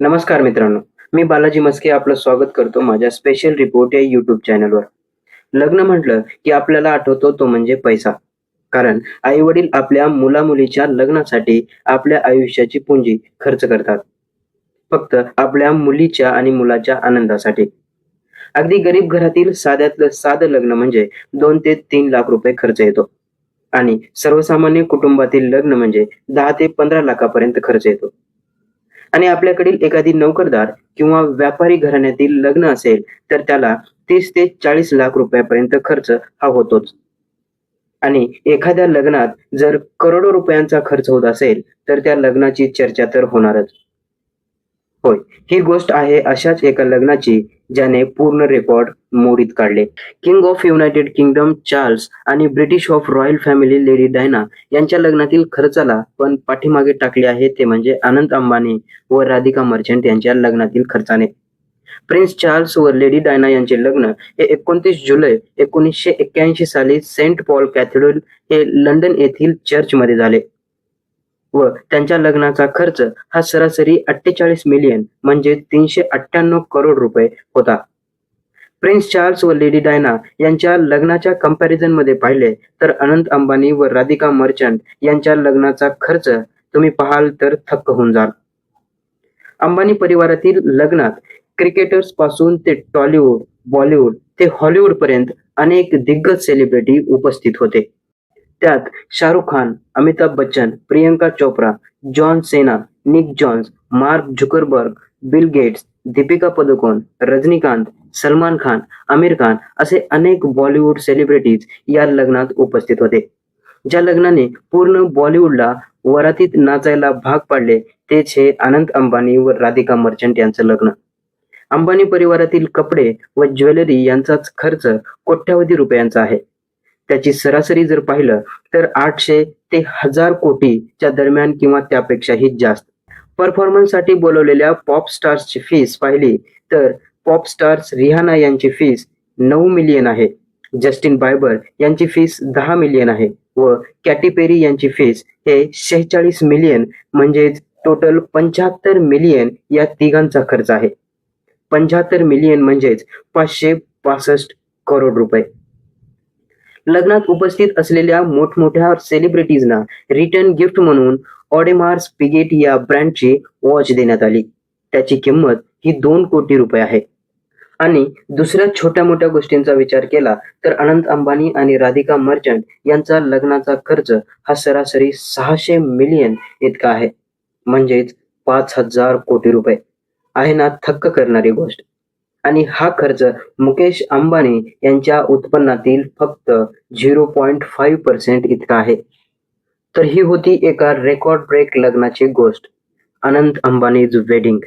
नमस्कार मित्रांनो मी बालाजी मस्के आपलं स्वागत करतो माझ्या स्पेशल रिपोर्ट या युट्यूब चॅनलवर लग्न म्हटलं की आपल्याला आठवतो तो म्हणजे पैसा. कारण आई वडील आपल्या मुला मुलीच्या लग्नासाठी आपल्या आयुष्याची पुंजी खर्च करतात. फक्त आपल्या मुलीच्या आणि मुलाच्या आनंदासाठी. अगदी गरीब घरातील साध्यातलं साधं लग्न म्हणजे दोन ते तीन लाख रुपये खर्च येतो. आणि सर्वसामान्य कुटुंबातील लग्न म्हणजे दहा ते पंधरा लाखापर्यंत खर्च येतो. आणि आपल्याकडील एखादी नोकरदार किंवा व्यापारी घराण्यातील लग्न असेल तर त्याला तीस ते चाळीस लाख रुपयापर्यंत खर्च हा होतोच. आणि एखाद्या लग्नात जर करोडो रुपयांचा खर्च होत असेल तर त्या लग्नाची चर्चा तर होणारच. होय ही गोष्ट आहे अशाच एका लग्नाची ज्याने पूर्ण रेकॉर्ड मोडीत काढले. King of United Kingdom Charles आणि British of royal family lady Diana यांच्या लग्नातील खर्चाला पण पाठीमागे टाकले आहे ते म्हणजे अनंत अंबानी व राधिका मर्चंट यांच्या लग्नातील खर्चाने. प्रिन्स चार्ल्स व लेडी डायना यांचे लग्न हे एकोणतीस जुलै एकोणीसशे एक्क्याऐंशी साली सेंट पॉल कॅथेड्रल हे लंडन येथील चर्चमध्ये झाले. व त्यांच्या लग्नाचा खर्च हा सरासरी अठ्ठेचाळीस मिलियन म्हणजे तीनशे अठ्ठ्याण्णव करोड रुपये होता. प्रिन्स चार्ल्स व लेडी डायना यांच्या लग्नाच्या कंपॅरिझनमध्ये पाहिले तर अनंत अंबानी व राधिका मर्चंट यांच्या लग्नाचा खर्च तुम्ही पाहाल तर थक्क होऊन जाल. अंबानी परिवारातील लग्नात क्रिकेटर्सपासून ते टॉलिवूड बॉलिवूड ते हॉलिवूड पर्यंत अनेक दिग्गज सेलिब्रिटी उपस्थित होते. त्यात Shahrukh Khan Amitabh Bachchan Priyanka Chopra John Cena Nick Jonas Mark Zuckerberg Bill Gates Deepika Padukone Rajinikanth Salman Khan Aamir Khan असे अनेक बॉलिवूड सेलिब्रिटीज या लग्नात उपस्थित होते. ज्या लग्नाने पूर्ण बॉलिवूडला वरातीत नाचायला भाग पाडले तेच हे अनंत अंबानी व राधिका मर्चंट यांचं लग्न. अंबानी परिवारातील कपडे व ज्वेलरी यांचाच खर्च कोट्यावधी रुपयांचा आहे. त्याची सरासरी जर पाहिलं तर आठशे ते हजार कोटीच्या दरम्यान किंवा त्यापेक्षाही जास्त. परफॉर्मन्ससाठी बोलवलेल्या पॉप स्टार्सची फीस पाहिली तर पॉप स्टार्स रिहाना यांची फीस नऊ मिलियन आहे. जस्टिन बायबर यांची फीस दहा मिलियन आहे व कॅटी पेरी यांची फीस हे शेहेचाळीस मिलियन म्हणजेच टोटल पंच्याहत्तर मिलियन या तिघांचा खर्च आहे. पंच्याहत्तर मिलियन म्हणजेच पाचशे पासष्ट करोड रुपये. लग्नात उपस्थित असलेल्या मोठमोठ्या सेलिब्रिटीजना रिटर्न गिफ्ट म्हणून ऑडेमार्स पिगेट या ब्रँडची वॉच देण्यात आली. त्याची किंमत ही दोन कोटी रुपये आहे. आणि दुसऱ्या छोट्या मोठ्या गोष्टींचा विचार केला तर अनंत अंबानी आणि राधिका मर्चंट यांचा लग्नाचा खर्च हा सरासरी सहाशे मिलियन इतका आहे. म्हणजेच पाच हजार कोटी रुपये. आहे ना थक्क करणारी गोष्ट. आणि हा खर्च मुकेश अंबानी यांच्या उत्पन्नातील फक्त झिरो पॉईंट फाईव्ह पर्सेंट इतका आहे. तर ही होती एका रेकॉर्ड ब्रेक लग्नाची गोष्ट. अनंत अंबानीज वेडिंग.